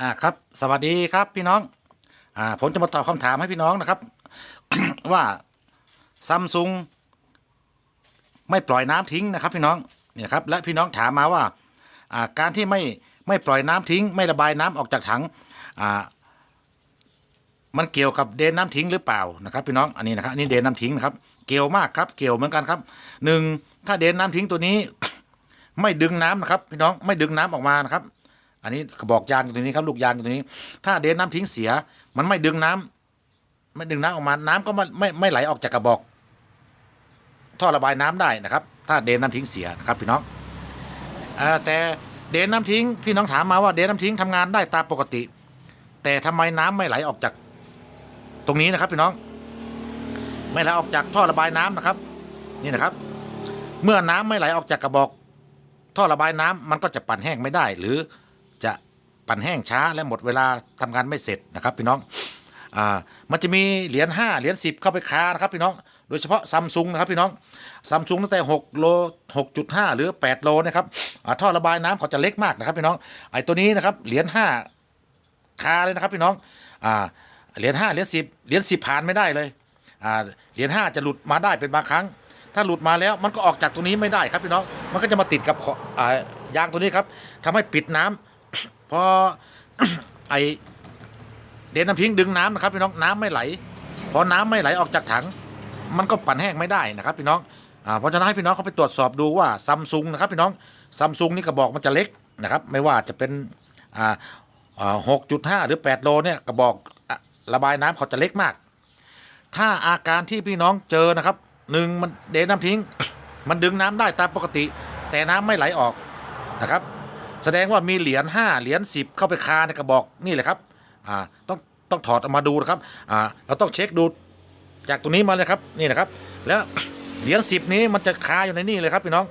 อ่าครับสวัสดีครับพี่น้องอ่าผมจะมาตอบคำถามให้พี่น้องนะครับ ว่าซัมซุงไม่ปล่อยน้ำทิ้งนะครับ พี่น้องเนี่ยครับและพี่น้องถามมาว่าอ่าการที่ไม่ไม่ปล่อยน้ำทิ้ง ไม่ระบายน้ำออกจากถังอ่ามันเกี่ยวกับเดนน้ำทิ้งหรือเปล่านะครับ พี่น้องอันนี้นะครับอันนี้เดนน้ำทิ้งนะครับ เกี่ยวมากครับ เกี่ยวเหมือนกันครับหนึ่งถ้าเดนน้ำทิ้งตัวนี้ ไม่ดึงน้ำนะครับ พี่น้องไม่ดึงน้ำออกมานะครับ อันนี้กระบอกยางตรงนี้ครับลูกยางตรงนี้ ถ้าเดนน้ำทิ้งเสีย มันไม่ดึงน้ำไม่ดึงน้ำออกมาน้ำก็ไม่ไม่ไม่ไหลออกจากกระบอก ท่อระบายน้ำได้นะครับ ถ้าเดนน้ำทิ้งเสียนะครับพี่น้องอแต่เดนน้ำทิ้งพี่น้องถามมาว่าเดนน้ำทิ้งทำงานได้ตามปกติ แต่ทำไมน้ำไม่ไหลออกจากตรงนี้นะครับพี่น้อง ไม่ไหลออกจากท่อระบายน้ำนะครับ นี่นะครับ เมื่อน้ำไม่ไหลออกจากกระบอก ท่อระบายน้ำมันก็จะปั่นแห้งไม่ได้หรือ ปั่นแห้งช้าและหมดเวลาทำงานไม่เสร็จนะครับพี่น้องอ่ามันจะมีเหรียญ5เหรียญ10 เข้าไปคานะครับพี่น้องโดยเฉพาะซัมซุงนะครับพี่น้องซัมซุงตั้งแต่6โล6.5 หรือ 8 โลนะครับอ่าท่อระบายน้ำเขาจะเล็กมากนะครับพี่น้องไอ้ตัวนี้นะครับเหรียญ5คาเลยนะครับพี่น้องอ่าเหรียญ5เหรียญ10เหรียญ10ผ่านไม่ได้เลยอ่าเหรียญ5จะหลุดมาได้เป็นบางครั้ง ถ้าหลุดมาแล้วมันก็ออกจากตรงนี้ไม่ได้ครับพี่น้องมันก็จะมาติดกับขออ่ายางตัวนี้ครับทำให้ปิดน้ำ พอไอเดนน้ำทิ้งดึงน้ำนะครับพี่น้องน้ำไม่ไหลพอน้ำไม่ไหลออกจากถัง มันก็ปั่นแห้งไม่ได้นะครับพี่น้องอ่าเพราะฉะนั้นให้พี่น้องเขาไปตรวจสอบดูว่าซัมซุงนะครับพี่น้องซัมซุงนี่กระบอกมันจะเล็กนะครับ ไม่ว่าจะเป็นอ่าหกจุดห้าหรือแปดโลเนี่ยกระบอกอระบายน้ำเขาจะเล็กมาก ถ้าอาการที่พี่น้องเจอนะครับหนึ่งมันเดนน้ำทิ้ง มันดึงน้ำได้ตามปกติ แต่น้ำไม่ไหลออกนะครับ แสดงว่ามีเหรียญ5เหรียญ10 เข้าไปคาในกระบอกนี่แหละครับอ่าต้องต้องถอดออกมาดูนะครับอ่าเราต้องเช็คดูจากตรงนี้มาเลยครับนี่นะครับ แล้วเหรียญ10 นี้มันจะคาอยู่ในนี่เลยครับพี่น้อง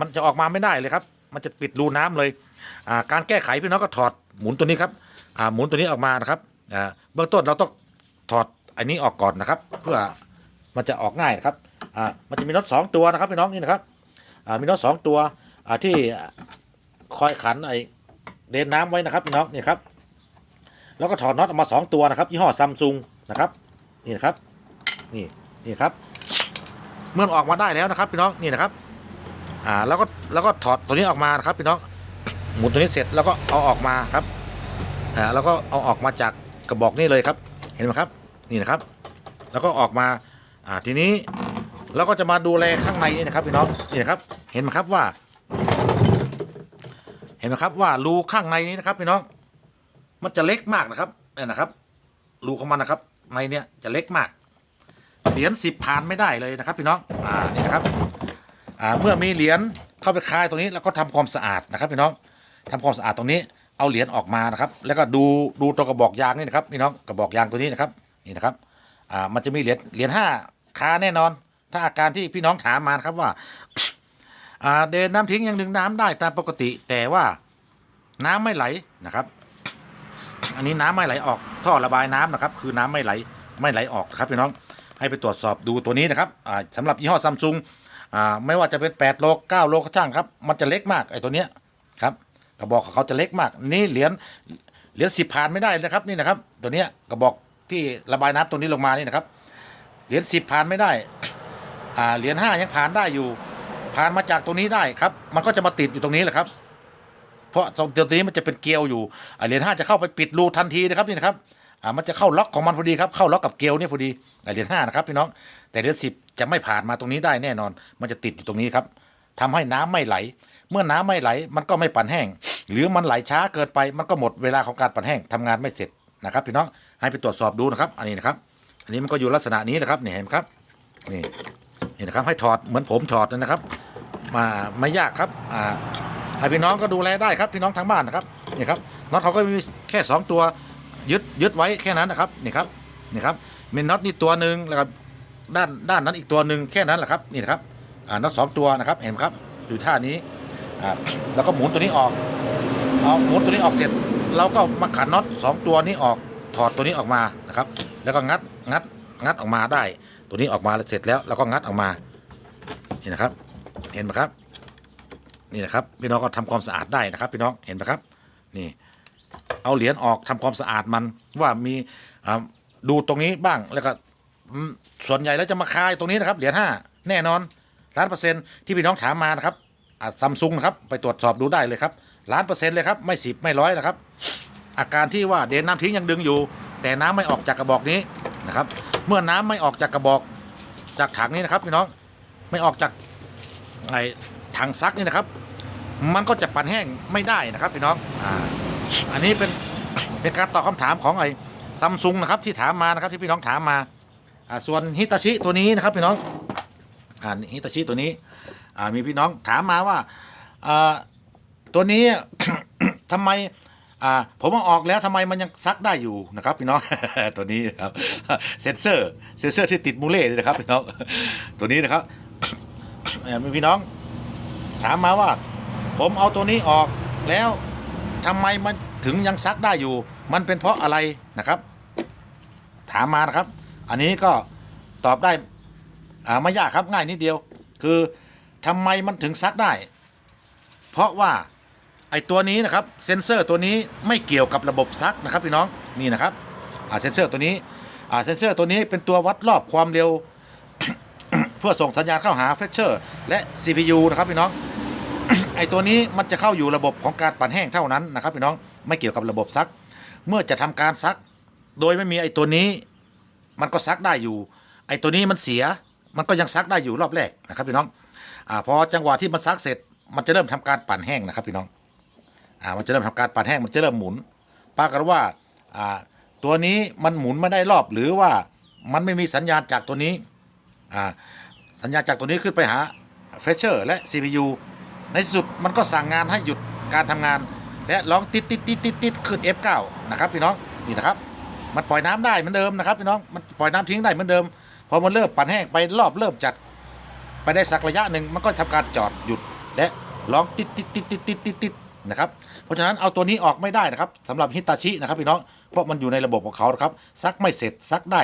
มันจะออกมาไม่ได้เลยครับ มันจะปิดรูน้ำเลยอ่าการแก้ไขพี่น้องก็ถอดหมุนตัวนี้ครับอ่าหมุนตัวนี้ออกมานะครับอ่าเบื้องต้นเราต้องถอดอันนี้ออกก่อนนะครับ เพื่อมันจะออกง่ายนะครับอ่ามันจะมีน็อตสองตัวนะครับพี่น้องนี่นะครับอ่ามีน็อตสองตัวอ่าที่ คอยขันไอเดนน้ำไว้นะครับพี่น้องนี่ครับแล้วก็ถอดน็อตออกมาสองตัวนะครับยี่ห้อซัมซุงนะครับนี่นะครับนี่นี่ครับ เมื่อออกมาได้แล้วนะครับ พี่น้องนี่นะครับอ่าแล้วก็แล้วก็ถอดตัวนี้ออกมานะครับพี่น้องหมุนตัวนี้เสร็จแล้วก็เอาออกมาครับอ่าแล้วก็เอาออกมาจากกระบอกนี่เลยครับ เห็นไหมครับนี่นะครับ แล้วก็ออกมาอ่าทีนี้เราก็จะมาดูแลข้างในนี่นะครับพี่น้องนี่นะครับ เห็นไหมครับว่า นไหมครับว่ารูข้างในนี้นะครับพี่น้อง มันจะเล็กมากนะครับเนี่ยนะครับรูของมันนะครับ ในเนี้ยจะเล็กมาก เหรียญสิบผ่านไม่ได้เลยนะครับ พี่น้องอ่านี่นะครับอ่าเมื่อมีเหรียญเข้าไปคายตรงนี้แล้วก็ทำความสะอาดนะครับ พี่น้องทำความสะอาดตรงนี้เอาเหรียญออกมานะครับ แล้วก็ดูดูตัวกระบอกยางนี่นะครับพี่น้องกระบอกยางตัวนี้นะครับนี่นะครับอ่ามันจะมีเหรียญเหรียญห้าคาแน่นอน ถ้าอาการที่พี่น้องถามมานะครับว่า เดินน้ำทิ้งยังดึงน้ำได้ตามปกติ แต่ว่าน้ำไม่ไหลนะครับ อันนี้น้ำไม่ไหลออกท่อระบายน้ำนะครับ คือน้ำไม่ไหลไม่ไหลออกครับพี่น้องให้ไปตรวจสอบดูตัวนี้นะครับอ่าสำหรับยี่ห้อซัมซุงไม่ว่าจะเป็น 8 โล 9 โลก็ช่างครับ มันจะเล็กมากไอ้ตัวเนี้ยครับกระบอกของเขาจะเล็กมาก นี่เหรียญเหรียญสิบผ่านไม่ได้นะครับนี่นะครับ ตัวเนี้ยกระบอกที่ระบายน้ำตัวนี้ลงมานี่นะครับเหรียญสิบผ่านไม่ได้อ่าเหรียญห้ายังผ่านได้อยู่ ผ่านมาจากตรงนี้ได้ครับ มันก็จะมาติดอยู่ตรงนี้แหละครับ เพราะตรงตัวนี้มันจะเป็นเกลียวอยู่อ่าเหรียญห้าจะเข้าไปปิดรูทันทีนะครับนี่นะครับอ่ามันจะเข้าล็อกของมันพอดีครับเข้าล็อกกับเกลียวเนี่ยพอดีอ่าเหรียญห้านะครับพี่น้อง แต่เหรียญสิบจะไม่ผ่านมาตรงนี้ได้แน่นอน มันจะติดอยู่ตรงนี้ครับทำให้น้ำไม่ไหล เมื่อน้ำไม่ไหล มันก็ไม่ปั่นแห้ง หรือมันไหลช้าเกินไป มันก็หมดเวลาของการปั่นแห้งทำงานไม่เสร็จนะครับพี่น้องให้ไปตรวจสอบดูนะครับ อันนี้นะครับ อันนี้มันก็อยู่ลักษณะนี้แหละครับนี่เห็นครับนี่นี่นะครับให้ถอดเหมือนผมถอดนะครับ มาไม่ยากครับอ่าให้พี่น้องก็ดูแลได้ครับพี่น้องทางบ้านนะครับนี่ครับน็อตเขาก็มีแค่ 2 ตัวยึดยึดไว้แค่นั้นนะครับนี่ครับนี่ครับมีน็อตนี่ตัวหนึ่งแล้วก็ด้านด้านนั้นอีกตัวหนึ่งแค่นั้นแหละครับนี่นะครับอ่าน็อตสองตัวนะครับเห็นครับอยู่ท่านี้อ่าแล้วก็หมุนตัวนี้ออกเอาหมุนตัวนี้ออกเสร็จ เราก็มาขันน็อตสองตัวนี้ออกถอดตัวนี้ออกมานะครับ แล้วก็งัดงัดงัดออกมาได้ ตัวนี้ออกมาแล้วเสร็จแล้วเราก็งัดออกมานี่นะครับ เห็นไหมครับ นี่นะครับ พี่น้องก็ทำความสะอาดได้นะครับ พี่น้องเห็นไหมครับ นี่ เอาเหรียญออกทำความสะอาดมันว่ามีดูตรงนี้บ้างแล้วก็ส่วนใหญ่แล้วจะมาคายตรงนี้นะครับเหรียญห้าแน่นอนล้านเปอร์เซ็นต์ที่พี่น้องถามมานะครับซัมซุงนะครับไปตรวจสอบดูได้เลยครับล้านเปอร์เซ็นต์เลยครับไม่สิบไม่ร้อยนะครับ อาการที่ว่าเดนน้ำทิ้งยังดึงอยู่ แต่น้ำไม่ออกจากกระบอกนี้นะครับ เมื่อน้ำไม่ออกจากกระบอกจากถังนี้นะครับพี่น้องไม่ออกจาก ไอ้ถังซักนี่นะครับ มันก็จะปั่นแห้งไม่ได้นะครับพี่น้องอ่าอันนี้เป็นเป็นการตอบคำถามของไอ้ซัมซุงนะครับที่ถามมานะครับที่พี่น้องถามมาอ่าส่วนฮิตาชิตัวนี้นะครับพี่น้องอ่าฮิตาชิตัวนี้อ่ามีพี่น้องถามมาว่าอ่าตัวนี้ทำไมอ่าผมเอาออกแล้วทำไมมันยังซักได้อยู่นะครับพี่น้องตัวนี้นะครับเซนเซอร์เซนเซอร์ที่ติดมูเล่นี่นะครับพี่น้องตัวนี้นะครับ มีพี่น้อง ถามมาว่า ผมเอาตัวนี้ออกแล้วทำไมมันถึงยังซักได้อยู่ มันเป็นเพราะอะไรนะครับ ถามมานะครับ อันนี้ก็ตอบได้ไม่ยากครับง่ายนิดเดียว คือทำไมมันถึงซักได้ เพราะว่าไอตัวนี้นะครับเซนเซอร์ตัวนี้ไม่เกี่ยวกับระบบซักนะครับพี่น้องนี่นะครับเซนเซอร์ตัวนี้เซนเซอร์ตัวนี้เป็นตัววัดรอบความเร็ว เพื่อส่งสัญญาณเข้าหาเฟชเชอร์และ CPU นะครับพี่น้อง ไอตัวนี้มันจะเข้าอยู่ระบบของการปั่นแห้งเท่านั้นนะครับพี่น้องไม่เกี่ยวกับระบบซัก เมื่อจะทำการซัก โดยไม่มีไอตัวนี้ มันก็ซักได้อยู่ ไอตัวนี้มันเสียมันก็ยังซักได้อยู่รอบแรกนะครับพี่น้องอ่าพอจังหวะที่มันซักเสร็จ มันจะเริ่มทำการปั่นแห้งนะครับพี่น้องอ่ามันจะเริ่มทำการปั่นแห้งมันจะเริ่มหมุนปรากฏว่าอ่าตัวนี้มันหมุนไม่ได้รอบหรือว่ามันไม่มีสัญญาณจากตัวนี้อ่า สัญญาณจากตัวนี้ขึ้นไปหาเฟชเชอร์และ CPU ในสุดมันก็สั่งงานให้หยุดการทำงาน และร้องติดติดติดติดติดขึ้น F9 นะครับพี่น้องนี่นะครับ มันปล่อยน้ำได้เหมือนเดิมนะครับพี่น้องมันปล่อยน้ำทิ้งได้เหมือนเดิมพอมันเริ่มปั่นแห้งไปรอบเริ่มจัด ไปได้สักระยะหนึ่งมันก็ทำการจอดหยุดและร้องติดติดติดติดติดติดติดนะครับเพราะฉะนั้นเอาตัวนี้ออกไม่ได้นะครับสำหรับฮิตาชินะครับพี่น้องเพราะมันอยู่ในระบบของเขาครับซักไม่เสร็จซักได้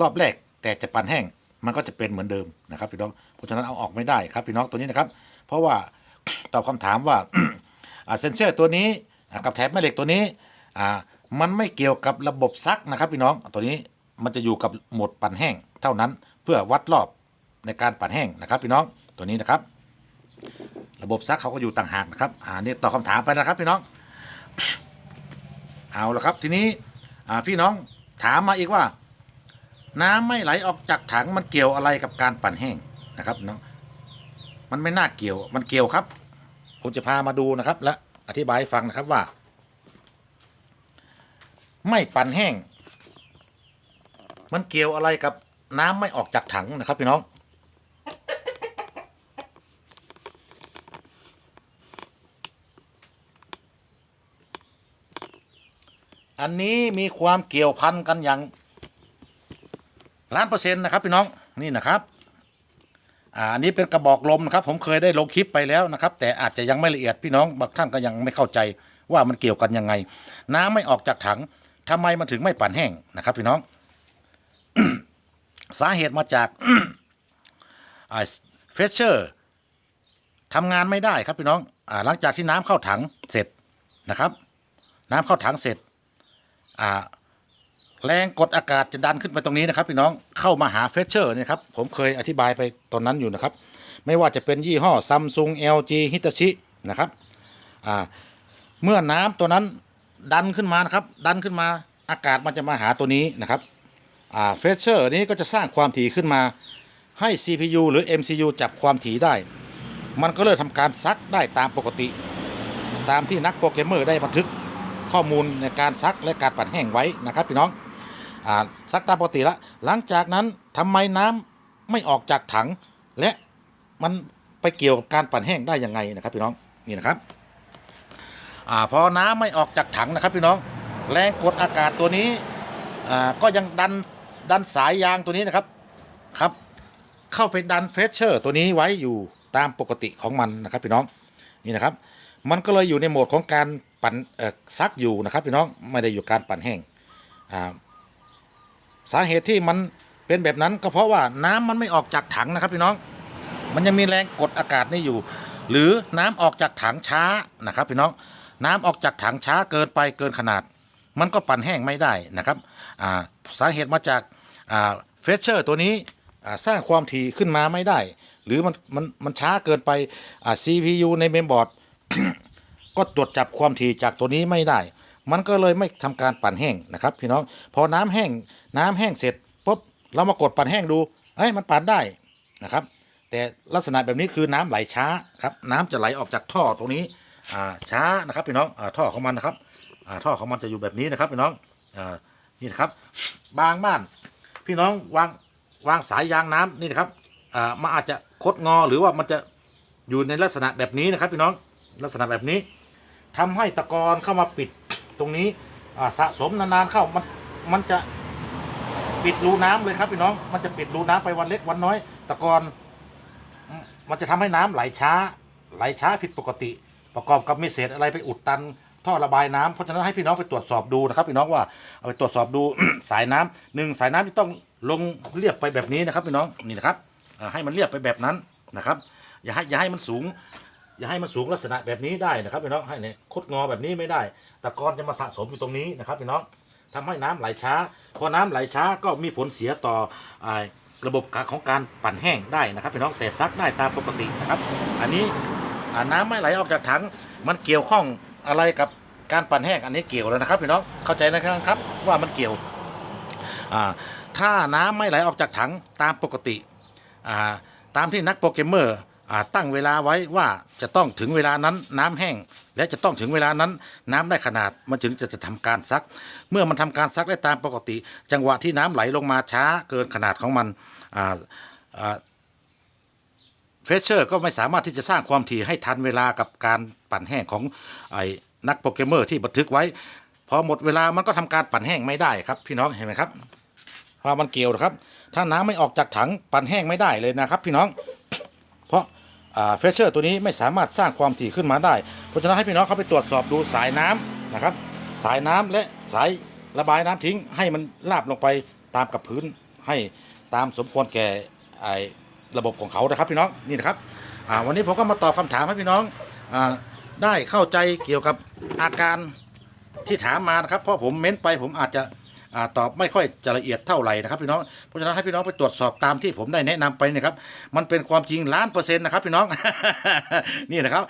รอบแรกแต่จะปั่นแห้ง มันก็จะเป็นเหมือนเดิมนะครับพี่น้องเพราะฉะนั้นเอาออกไม่ได้ครับพี่น้องตัวนี้นะครับ เพราะว่าตอบคำถามว่าเซนเซอร์ตัวนี้กับแถบแม่เหล็กตัวนี้มันไม่เกี่ยวกับระบบซักนะครับพี่น้องตัวนี้มันจะอยู่กับโหมดปั่นแห้งเท่านั้นเพื่อวัดรอบในการปั่นแห้งนะครับพี่น้องตัวนี้นะครับ ระบบซักเขาก็อยู่ต่างหากนะครับอ่านี่ตอบคำถามไปนะครับพี่น้องเอาละครับทีนี้พี่น้องถามมาอีกว่า น้ำไม่ไหลออกจากถังมันเกี่ยวอะไรกับการปั่นแห้งนะครับน้องมันไม่น่าเกี่ยว มันเกี่ยวครับ ผมจะพามาดูนะครับ และอธิบายให้ฟังนะครับว่า ไม่ปั่นแห้ง มันเกี่ยวอะไรกับน้ำไม่ออกจากถังนะครับพี่น้อง อันนี้มีความเกี่ยวพันกันอย่าง ล้านเปอร์เซ็นต์นะครับพี่น้องนี่นะครับอ่าอันนี้เป็นกระบอกลมนะครับ ผมเคยได้ลงคลิปไปแล้วนะครับ แต่อาจจะยังไม่ละเอียดพี่น้องบางท่านก็ยังไม่เข้าใจว่ามันเกี่ยวกันยังไง น้ำไม่ออกจากถังทำไมมันถึงไม่ปั่นแห้งนะครับ พี่น้อง สาเหตุมาจากเฟชเชอร์ทำงานไม่ได้ครับพี่น้องอหลังจากที่น้ำเข้าถังเสร็จนะครับ น้ำเข้าถังเสร็จอ่า แรงกดอากาศจะดันขึ้นไปตรงนี้นะครับพี่น้องเข้ามาหาเฟชเชอร์เนี่ยครับผมเคยอธิบายไปตอนนั้นอยู่นะครับ ไม่ว่าจะเป็นยี่ห้อซัมซุง LG ฮิตาชินะครับอ่าเมื่อน้ำตัวนั้นดันขึ้นมานะครับ ดันขึ้นมาอากาศมันจะมาหาตัวนี้นะครับอ่าเฟชเชอร์นี้ก็จะสร้างความถี่ขึ้นมาให้ CPU หรือ MCU จับความถี่ได้ มันก็เลยทำการซักได้ตามปกติ ตามที่นักโปรแกรมเมอร์ได้บันทึกข้อมูลในการซักและการปั่นแห้งไว้นะครับพี่น้อง อ่าซักตามปกติแล้วหลังจากนั้นทำไมน้ำไม่ออกจากถัง และมันไปเกี่ยวกับการปั่นแห้งได้ยังไงนะครับพี่น้องนี่นะครับอ่าพอน้ำไม่ออกจากถังนะครับพี่น้องแรงกดอากาศตัวนี้อ่าก็ยังดันดันสายยางตัวนี้นะครับครับ เข้าไปดันเฟชเชอร์ตัวนี้ไว้อยู่ตามปกติของมันนะครับพี่น้องนี่นะครับ มันก็เลยอยู่ในโหมดของการปั่นซักอยู่นะครับพี่น้องไม่ได้อยู่การปั่นแห้งอ่า สาเหตุที่มันเป็นแบบนั้นก็เพราะว่าน้ำมันไม่ออกจากถังนะครับพี่น้อง มันยังมีแรงกดอากาศนี่อยู่ หรือน้ำออกจากถังช้านะครับพี่น้อง น้ำออกจากถังช้าเกินไปเกินขนาด มันก็ปั่นแห้งไม่ได้นะครับาสาเหตุมาจากาเฟสเชอร์ตัวนี้สร้างความถี่ขึ้นมาไม่ได้ หรือมันมันมันช้าเกินไปอ CPU ในเมมบอร์ดก็ตรวจจับความถี่จากตัวนี้ไม่ได้ มันก็เลยไม่ทำการปั่นแห้งนะครับพี่น้องพอน้ำแห้งน้ำแห้งเสร็จปุ๊บเรามากดปั่นแห้งดูเอ้ยมันปั่นได้นะครับ แต่ลักษณะแบบนี้คือน้ำไหลช้าครับน้ำจะไหลออกจากท่อตรงนี้อ่าช้านะครับพี่น้องอ่าท่อของมันนะครับอ่าท่อของมันจะอยู่แบบนี้นะครับพี่น้องอ่านี่นะครับ บางบ้าน พี่น้องวางวางสายยางน้ำนี่นะครับอ่ามันอาจจะคดงอหรือว่ามันจะอยู่ในลักษณะแบบนี้นะครับพี่น้องลักษณะแบบนี้ทำให้ตะกอนเข้ามาปิด ตรงนี้สะสมนานๆเข้ามันมันจะปิดรูน้ำเลยครับพี่น้องมันจะปิดรูน้ำไปวันเล็กวันน้อยตะกอนมันจะทำให้น้ำไหลช้า ไหลช้าผิดปกติ ประกอบกับมีเศษอะไรไปอุดตันท่อระบายน้ำเพราะฉะนั้นให้พี่น้องไปตรวจสอบดูนะครับพี่น้องว่าเอาไปตรวจสอบดูสายน้ำหนึ่งสายน้ำที่ต้องลงเรียบไปแบบนี้นะครับพี่น้องนี่นะครับให้มันเรียบไปแบบนั้นนะครับ อย่าให้อย่าให้มันสูง อย่าให้มันสูงลักษณะแบบนี้ได้นะครับพี่น้องให้เนี่ยคดงอแบบนี้ไม่ได้ตะกอนจะมาสะสมอยู่ตรงนี้นะครับพี่น้องทำให้น้ำไหลช้า พอน้ำไหลช้าก็มีผลเสียต่ออระบบของการปั่นแห้งได้นะครับพี่น้องแต่ซักได้ตามปกตินะครับ อันนี้น้ำไม่ไหลออกจากถังมันเกี่ยวข้องอะไรกับการปั่นแห้งอันนี้เกี่ยวแล้วนะครับพี่น้องเข้าใจนะครับว่ามันเกี่ยวถ้าน้ำไม่ไหลออกจากถังตามปกติตามที่นักโปรแกรมเมอร์ ตั้งเวลาไว้ว่าจะต้องถึงเวลานั้นน้ำแห้ง และจะต้องถึงเวลานั้นน้ำได้ขนาดมันถึงจะจะทำการซัก เมื่อมันทำการซักได้ตามปกติ จังหวะที่น้ำไหลลงมาช้าเกินขนาดของมันเฟเชอร์ก็ไม่สามารถที่จะสร้างความถี่ให้ทันเวลากับการปั่นแห้งของไอ้นักโปรแกรมเมอร์ที่บันทึกไว้ พอหมดเวลามันก็ทำการปั่นแห้งไม่ได้ครับพี่น้องเห็นไหมครับพราะมันเกี่ยวนะครับ ถ้าน้ำไม่ออกจากถังปั่นแห้งไม่ได้เลยนะครับ พี่น้อง เฟเชอร์ตัวนี้ไม่สามารถสร้างความถี่ขึ้นมาได้ เพราะฉะนั้นให้พี่น้องเขาไปตรวจสอบดูสายน้ำนะครับ สายน้ำและสายระบายน้ำทิ้ง ให้มันลาบลงไปตามกับพื้นให้ตามสมควรแก่ระบบของเขานะครับพี่น้องนี่นะครับวันนี้ผมก็มาตอบคำถามให้พี่น้องอได้เข้าใจเกี่ยวกับอาการที่ถามมานะครับเพราะผมเม้นไปผมอาจจะ อาตอบไม่ค่อยจะละเอียดเท่าไหร่นะครับพี่น้องเพราะฉะนั้นให้พี่น้องไปตรวจสอบตามที่ผมได้แนะนำไปนะครับมันเป็นความจริงล้านเปอร์เซ็นต์นะครับพี่น้องนี่นะครับ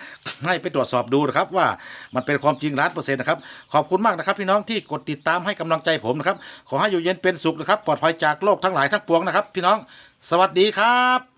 ให้ไปตรวจสอบดูนะครับว่ามันเป็นความจริงล้านเปอร์เซ็นต์นะครับขอบคุณมากนะครับ พี่น้องที่กดติดตามให้กำลังใจผมนะครับขอให้อยู่เย็นเป็นสุขนะครับปลอดภัยจากโรคทั้งหลายทั้งปวงนะครับ พี่น้อง สวัสดีครับ